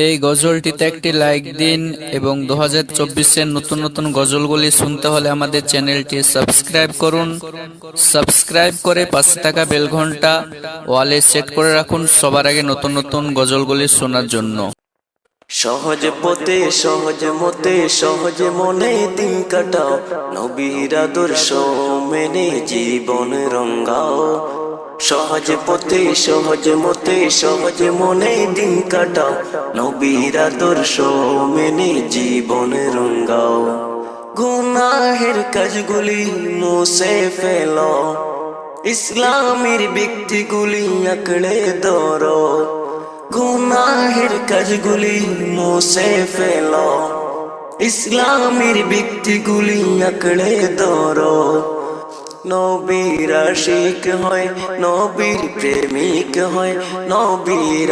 এই গজলটিতে একটি লাইক দিন এবং দু হাজার চব্বিশের নতুন নতুন গজলগুলি শুনতে হলে আমাদের চ্যানেলটি সাবস্ক্রাইব করুন। সাবস্ক্রাইব করে পাশে থাকা বেল ঘণ্টা ওয়ালে সেট করে রাখুন সবার আগে নতুন নতুন গজলগুলি শোনার জন্য। সহজ পথে, সহজ মতে, সহজ মনে দিন কাটাও। নবীর আদর্শ মেনে জীবন রঙ্গাও। সহজ পথে, সহজ মতে, সহজ মনে দিন কাটাও। নবীর আদর্শ মেনে জীবন রঙ্গাও। গুনাহের কাজগুলি মুছে ফেলো। ইসলামের ব্যক্তিগুলি আঁকড়ে ধরো। গুনাহের কাজগুলি মুছে ফেল। ইসলামের ব্যক্তিগুলি আঁকড়ে ধরো। নবীর হয়, নবীর প্রেমিক হয়, নবীর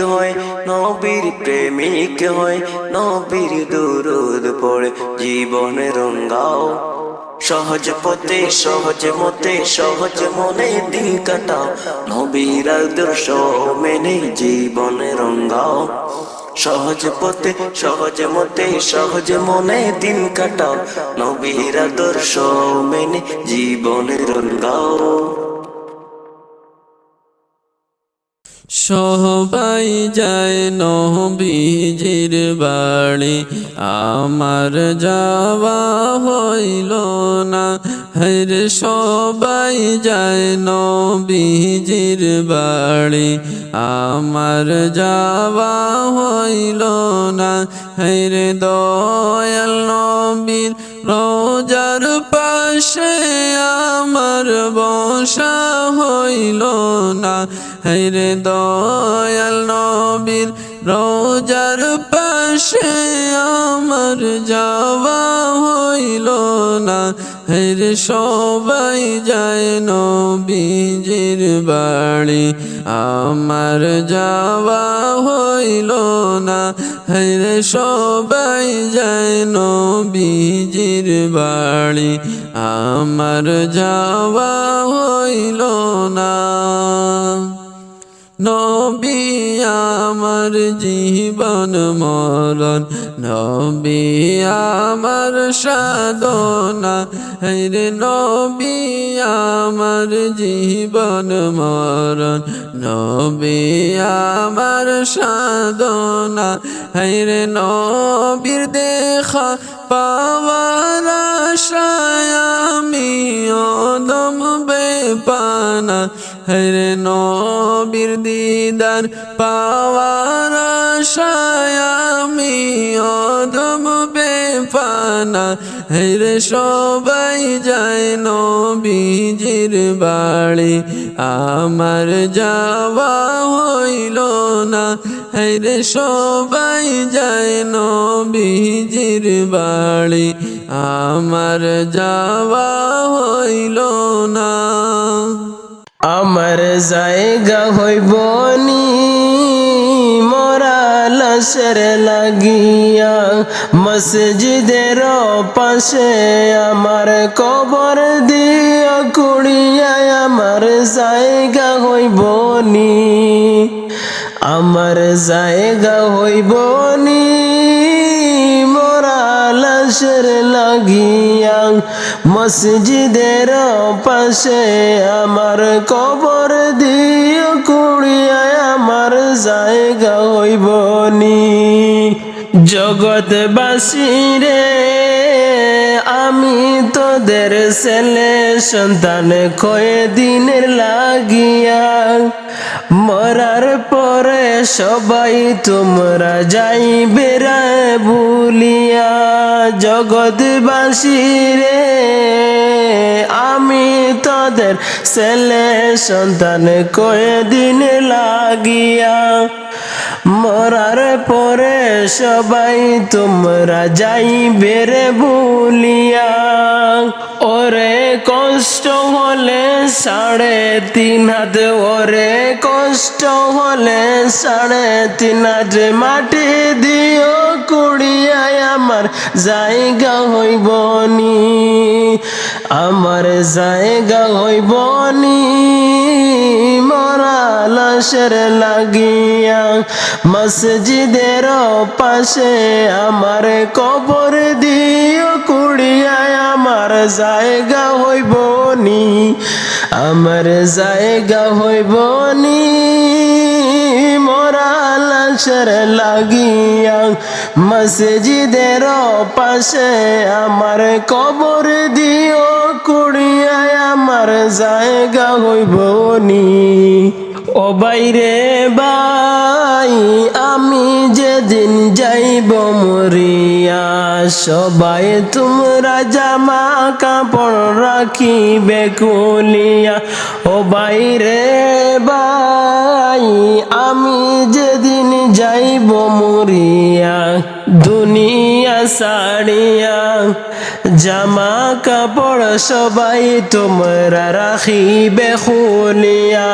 হয়, নবীর প্রেমিক হয়, নবীর দুরুদ পড়ে জীবন রঙ্গাও। সহজ পথে, সহজ মতে, সহজ মনে দিন কাটাও। নবীর আদর্শ মেনে জীবনে রঙ্গাও। সহজ পথে সহজ মতে সহজ মনে দিন কাটাও। নবীর আদর্শ মেনে জীবনের রঙ্গাও সবাই যায় নবীজির বাড়ি। আমার যাওয়া হইল না, হের সবাই যায় নবীজির বাড়ি। আমার যাওয়া হইল না, হের দয়াল নবীর রোজার পাশে আমার বসা হইল না। হেরে দয়াল নবীর রোজার পাশে আমার যাওয়া হইল না। হেরে সবাই যায় নবীজির বাড়ি, আমার যাওয়া হইল না। হেরে সবাই যায় নবীজির বাড়ি, আমার যাওয়া হইল না। নবী আমার জীবন মরণ, নবী আমার সাধনা। হেরে নবী আমার জীবন মরণ, নবী আমার সাধনা। হেরে নবীর দেখা পাওয়ার আশায় আমি অদম বেপানা। হরে নবীর দিদার, পাওয়ার আশায় আমি অদম বেপানা হরে সবাই যায় নবীজির বাড়ি, আমার যাওয়া হইল না। হরে সবাই যায় নবীজির বাড়ি, আমার যাওয়া হইল না। আমার জায়গা হইব নি, মরা লাশের লাগিয়া। মসজিদের পাশে আমার কবর দিয়া কুড়িয়া আমার জায়গা হইব নি, আমার জায়গা হইব নি, মোরা লাশের লাগিয়া, মসজিদের পাশে আমার কবর দিও, কুড়িয়ায় আমার জায়গা হইব নি। জগৎবাসী রে, আমি তোদের ছেলে, সন্তান কয়ে দিনের লাগিয়া। মরার পরে সবাই তোমরা যাই রে ভুলিয়া জগৎবাসী রে। আমি তাদের ছেলে সন্তান কয়ে দিন লাগিয়া মরার পরে সবাই তোমরা যাই রে বলিয়া ওরে কষ্ট হলে সাড়ে তিন হাত, ওরে কষ্ট হলে সাড়ে তিন হাত মাটি দিও। কুড়িয়ায় আমার জায়গা হইব নি, আমার জায়গা হইব নি। মরা লাশের লাগিয়া মসজিদের পাশে আমার কবর দিও, কুড়িয়ায় আমার জায়গা হইব নি, আমার জায়গা হইব নি। মরা লাশের লাগিয়া মসজিদের পাশে আমার কবর দিও, কুড়িয়ায় আমার জায়গা হইব নি। ও বাইরে বাই আমি যেদিন যাইব মরিয়া সবাই তোমরা জামা কাপড় রাখিবে কুলিয়া। ও বাইরে বাই আমি যেদিন যাইব মরিয়া, দুনিয়া সাড়িয়া জামা কাপড় সবাই তোমরা রাখিবে খুলিয়া।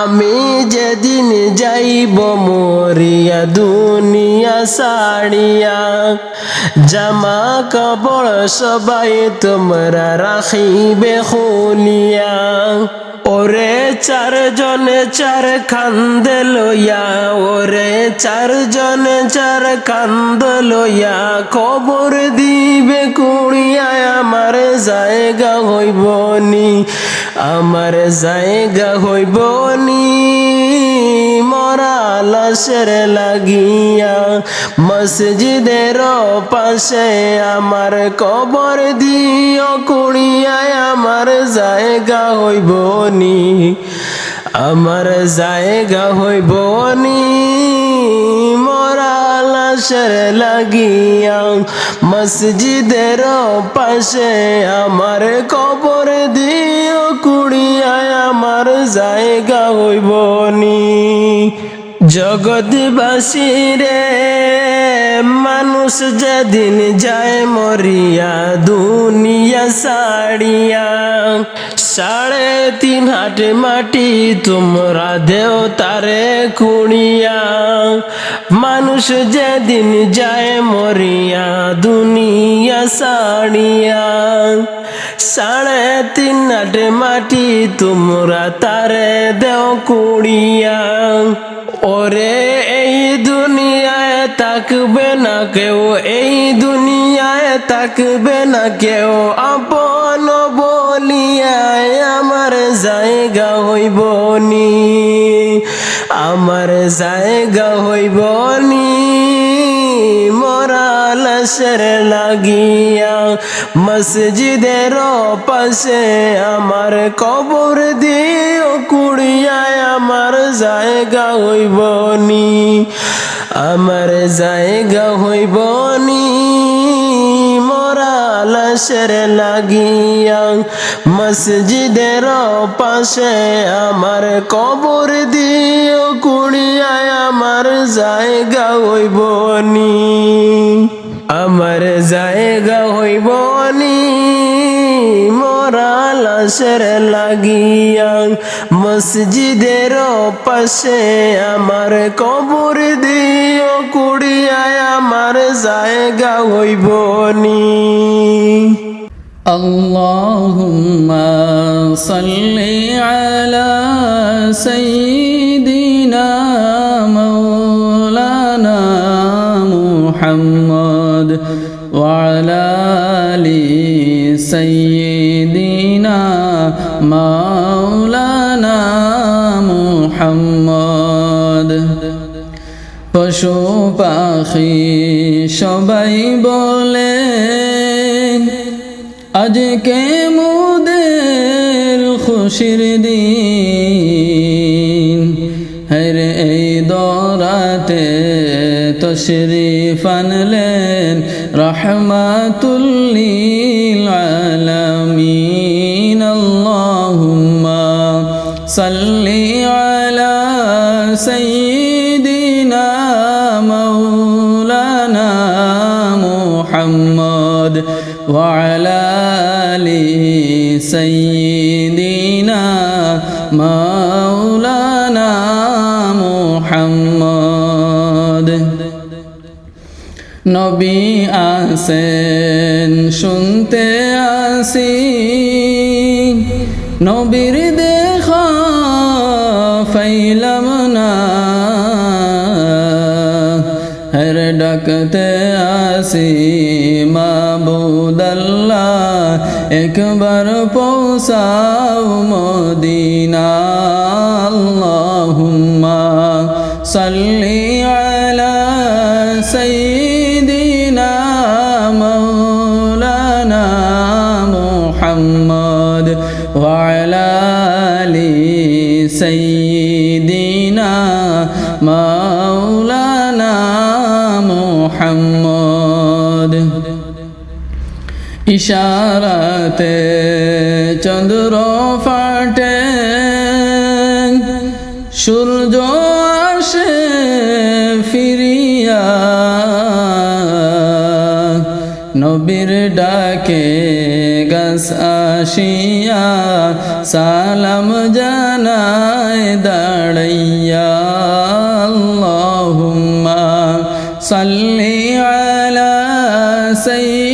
আমি যেদিন যাইব মরিয়া দুনিয়া সাড়িয়া জামা কাপড় সবাই তোমরা রাখিবে খুলিয়া। ওরে চারজনে চার কান্দে লইয়া ওরে চারজনে চার খান্দ লইয়া খবর দিবে কুড়িয়া, আমার জায়গা হইবনি, আমার জায়গা হইব নি মরা লাশের লাগিয়া মসজিদের পাশে আমার কবর দিও কুড়িয়ায় আমার জায়গা হইব নি আমার জায়গা হইব নি মরা লাশের লাগিয়া। মসজিদের পাশে আমার কবর দিও কুড়িয়ায়, আমার জায়গা হইব নি। জগৎবাসী রে, মানুষ যেদিন যায় মরিয়া, দুনিয়া সাড়িয়া সাড়ে তিন হাট মাটি, তোমরা দেও তারে কুড়িয়া। মানুষ যেদিন যায় মরিয়া, দুনিয়া সাড়িয়া। সাড়ে তিন হাট মাটি, তোমরা তারে দেও কুড়িয়া। ওরে, এই দুনিয়ায় তাকবে না কেউ, এই দুনিয়ায় তাকবে না কেউ। আপন জায়গা হইব নি, আমার জায়গা হইব নি। মরালাশের লাগিয়া মসজিদের পাশে আমার কবর দিও, কুড়িয়ায় আমার জায়গা হইব নি, আমার জায়গা হইব নি। মরা লাশের লাগিয়া মসজিদের পাশে আমার কবর দিও, কুড়িয়ায় আমার জায়গা হইব নি। আমার জায়গা হইব নি। মরা লাশের লাগিয়া মসজিদের পাশে আমার কবর দিও কুড়িয়ায় আমার জায়গা হইব নি اللهم صل على سيدنا مولانا محمد وعلى ال سيدنا মাওলানা মোহাম্মদ। পশু পাখি সবাই বলে আজকে মুদের খুশির দিন। হের এই দরাতে শ্রী ফানলেন রহমাতুল্লী সাল্লি আলা সাইয়্যিদিনা মাওলানা মুহাম্মদ وعلى آل سيدنا مولانا محمد নবী আসেন একবার পৌঁছাও মদিনা আল্লাহুম্মা সাল্লি আলা সাইয়্যিদিনা মাওলানা মুহাম্মদ ওয়া আলা আলি সাইয়্যিদিনা মাওলানা ইশারাতে চন্দ্র ফাটে, সূর্য আসে ফিরিয়া, নবীর ডাকে গাছ আসিয়া, সালাম জানায় দাঁড়াইয়া, আল্লাহুম্মা সাল্লি আলা সাইয়্যিদিনা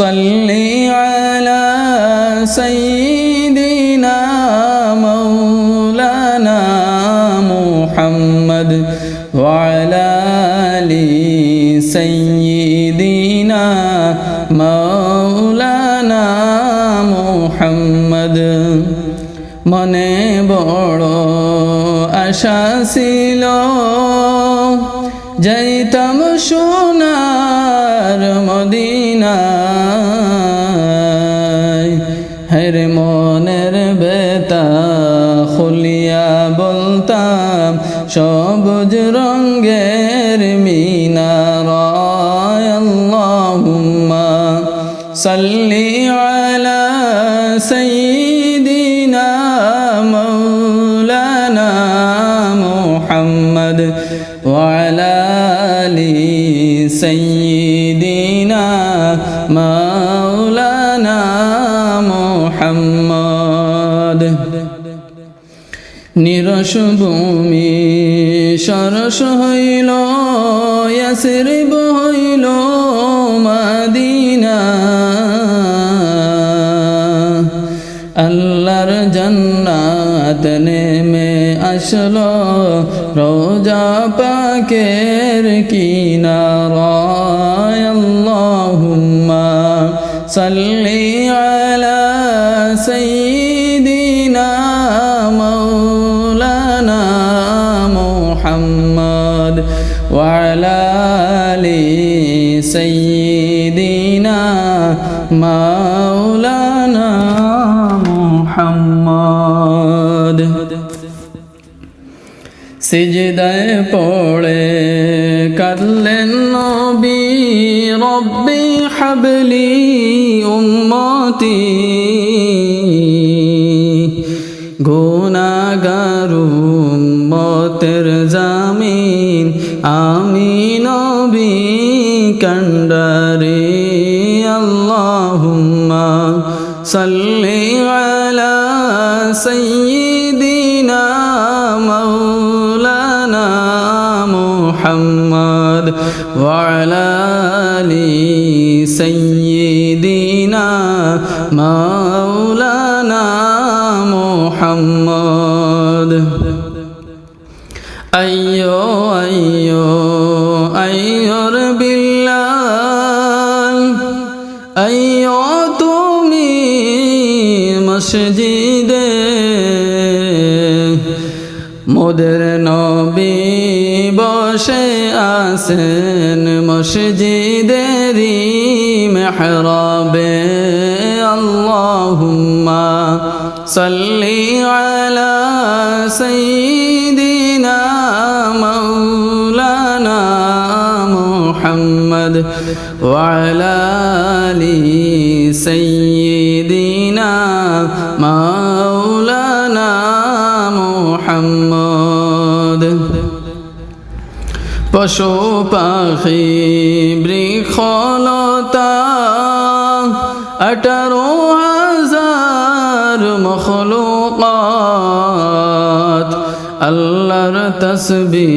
সাল্লি আলা সাইয়্যিদিনা মাওলানা মুহাম্মদ ওয়া আলা আলি সাইয়্যিদিনা মাওলানা মুহাম্মদ মনে বড় আশা ছিল সবুজ রঙ্গের মিনারায় আল্লাহুম্মা সাল্লি আলা সাইয়্যিদিনা মাওলানা মুহাম্মদ ওয়া আলা আলি সাইয়্যিদিনা মাওলানা মুহাম্মদ। নিরস ভূমি সরস হইল ইয়াসরিব হইল মাদিনা। আল্লাহর জান্নাত নেমে আসলো রোজা পাকের কিনারায়। আল্লাহুম্মা সাল্লি আলা আলা আলি সাইয়্যিদিনা মাওলানা মুহাম্মদ সিজদায় পড়ে কাঁদলেন নবী রব্বি হাবলি আমি নবী কন্ডারে আল্লাহুম্মা সাল্লি আলা সাইয়্যিদিনা মাওলানা মুহাম্মদ ওয়া আলা আলি সাইয়্যিদিনা মাওলানা ওদের নবী বসে আসেন মসজিদের মেহরাবে আল্লাহুম্মা সাল্লি আলা সাইয়্যিদিনা মাওলানা মুহাম্মদ ওয়া আলা আলি সাইয়্যিদিনা পশু পাখি বৃক্ষলতা। আঠারো হাজার মখলুকাত। আল্লাহর তসবি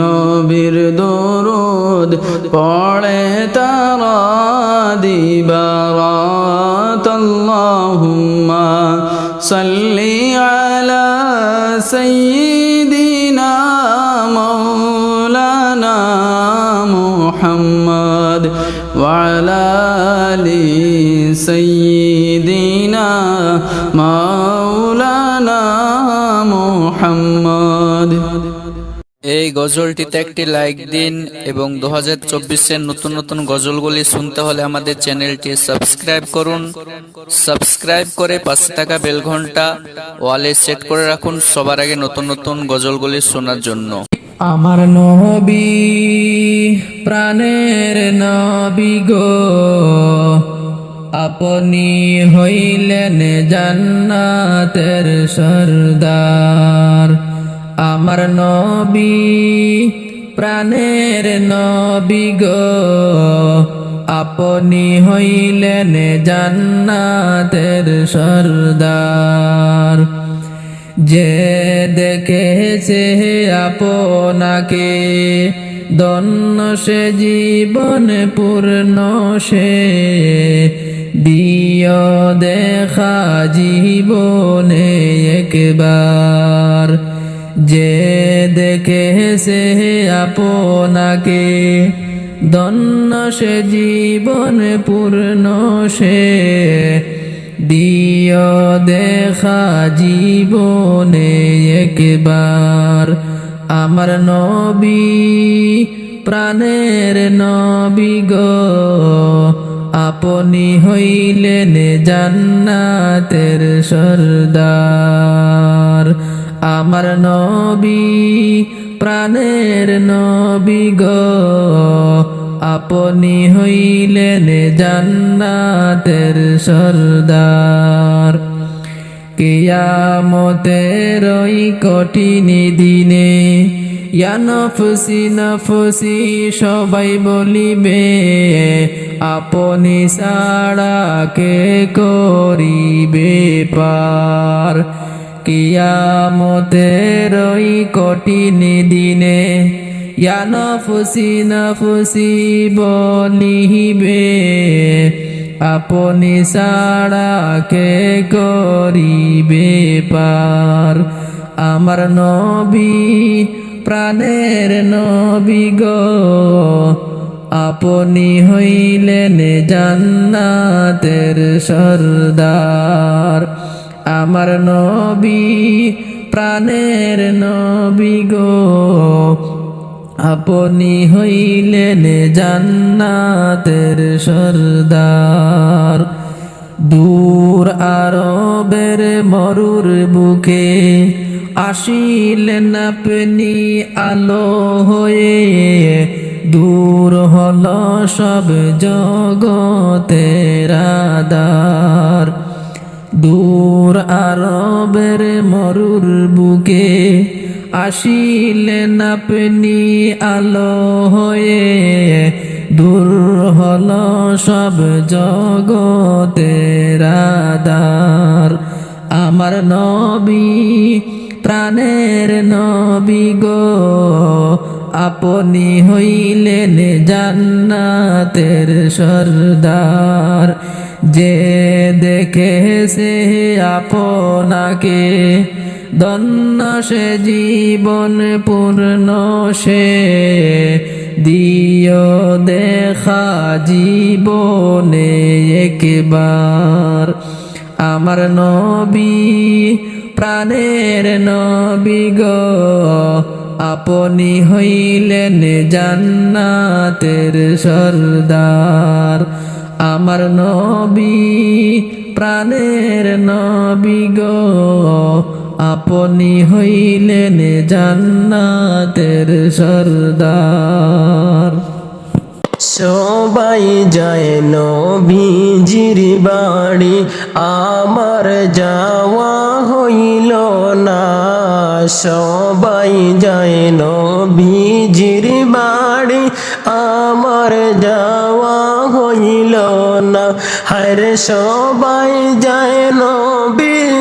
নবীর দরুদ পড়ে তারা দিবারাত। আল্লাহুম্মা সাল্লি محمد وعلى آل سيدنا مولانا محمد এই গজলটিতে একটি লাইক দিন এবং দু হাজার চব্বিশের নতুন নতুন গজলগুলি শুনতে হলে আমাদের চ্যানেলটি সাবস্ক্রাইব করুন সাবস্ক্রাইব করে পাশে থাকা বেল ঘন্টা ওয়ালে সেট করে রাখুন সবার আগে নতুন নতুন গজলগুলি শোনার জন্য আমার নবী, প্রাণের নবী গো। আপনি হইলেন জান্নাতের সরদার। আমার নবী, প্রাণের নবী গো। আপনি হইলেন জান্নাতের সরদার। যে দেখেছে আপনাকে দন্য সে জীবন পূর্ণ সে। দিয় দেখা জীবনে একবার। যে দেখেছে আপনাকে দন্য সে জীবন পূর্ণ সে। দিয় দেখা জীবনে একবার। আমার নবী, প্রাণের নবী গো, আপনি হইলেন জান্নাতের সরদার। আমার নবী, প্রাণের নবী গো আপনি হইলেন জান্নাতের সরদার। কিয়ামতের ওই কঠিন দিনে, ইয়া নফসি নফসি সবাই বলিবে, আপনি সাড়া কে করিবে পার? কিয়ামতের ওই কঠিন দিনে ইয়া নফসি নফসি বলিবে, আপনি সাড়া কে করিবে পার? আমার নবী প্রাণের নবী গো, আপনি হইলেন জান্নাতের সরদার। আমার নবী প্রাণের নবী গো আপনি হইলেন জান্নাতের সরদার। দূর আরবের মরুর বুকে আসিলেন আপনি আলো হয়ে। দূর হল সব জগতের আদার দূর আরবের মরুর বুকে আসিলেন আপনি আলো হয়ে, দূর হল সব জগতের আদার আমার নবী, প্রাণের নবী গো, আপনি হইলেন জান্নাতের সরদার। যে দেখেছে আপনাকে দন্ন সে জীবন পূর্ণ সে। দিয় দেখা জীবনে একবার। আমার নবী, প্রাণের নবী গো, আপনি হইলেন জান্নাতের সরদার। আমার নবী, প্রাণের নবী আপনি হইলেন জান্নাতের সর্দার। সবাই যায় নবীজির বাড়ি, আমার যাওয়া হইল না। সবাই যায় নবীজির বাড়ি, আমার যাওয়া হইল না। হরে সবাই যায়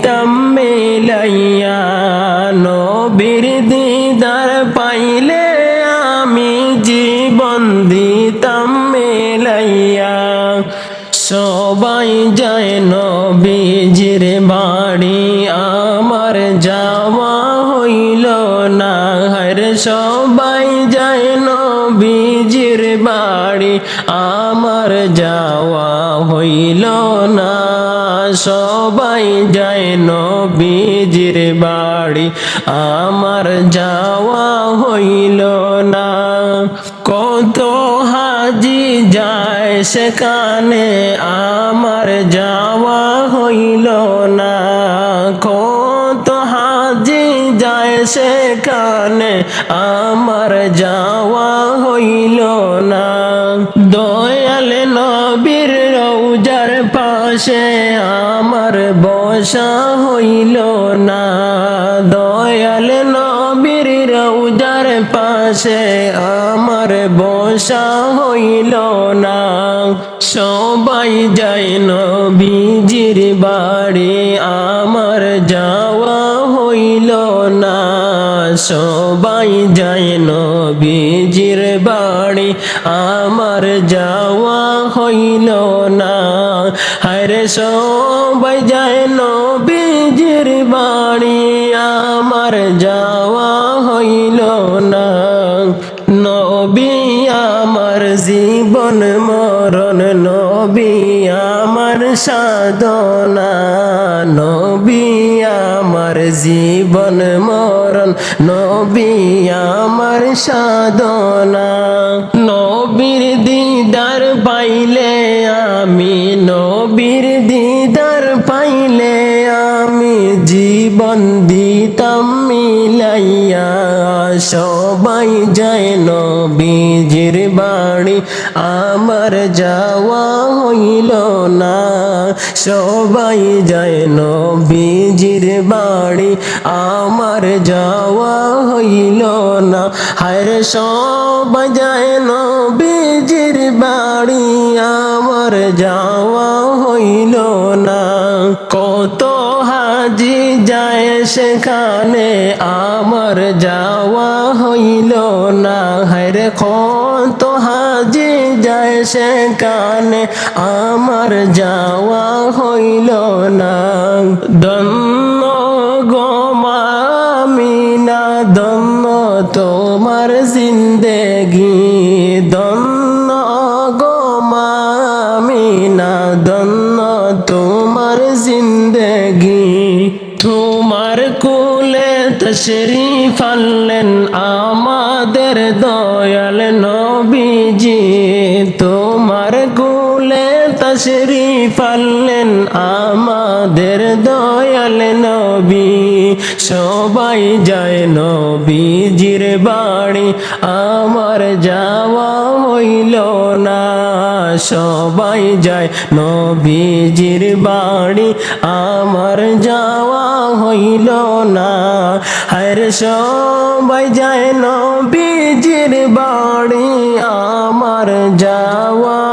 দিতাম মেলাইয়া নবীর দিদার পাইলে আমি জীবন দিতাম মেলাইয়া। সবাই যায় নবীজির বাড়ি, আমার যাওয়া হইল না হর সবাই যায় নবীজির বাড়ি, আমার যাওয়া হইল নবীজির বাড়ি, আমার যাওয়া হইল না। কত হাজি যায় সেখানে, আমার যাওয়া হইল না। কত হাজি যায় সেখানে, আমার যাওয়া হইল না। দয়াল নবীর রৌজার পাশে আমার বসা হইল না, দয়াল নবীর রৌজার পাশে আমার বসা হইল না। সবাই যাই নবীজির বাড়ি, আমার যাওয়া হইল না। সবাই আমার যাওয়া হইল না। হরে সবাই যায় নবীজির বাড়ি আমার যাওয়া হইল না। নবী আমার জীবন মরণ, নবী আমার সাধনা, নবী জীবন মরণ, নবী আমার সাধনা। নবীর দিদার পাইলে আমি, নবীর দিদার পাইলে আমি জীবন দিতাম মিলাইয়া। সবাই যায় নবীজির বাড়ি আমার যাওয়া হইল না। সবাই যায় নবীজির বাড়ি। আমার যাওয়া হইল না। হায় সবাই যায় নবীজির বাড়ি। আমার যাওয়া হইল না। কত হাজি যায় সেখানে। আমার যাওয়া হইল না। হরে কত সেখানে আমার যাওয়া হইল না। দন্ন গোমামিনা দন্ন তোমার জিন্দেগি। দন্ন গোমামিনা দন্ন তোমার জিন্দেগি। তোমার কুলে তশরিফ আনলেন, আমাদের দয়াল নবীজি তোমার কুলে তশরিফ আনলেন আমাদের দয়াল নবী। সবাই যায় নবীজির বাড়ি, আমার যাওয়া হইল না। সবাই যায় নবীজির বাড়ি, আমার যাওয়া হইল না। হর সবাই যায় নবীজির বাড়ি, আমার যাওয়া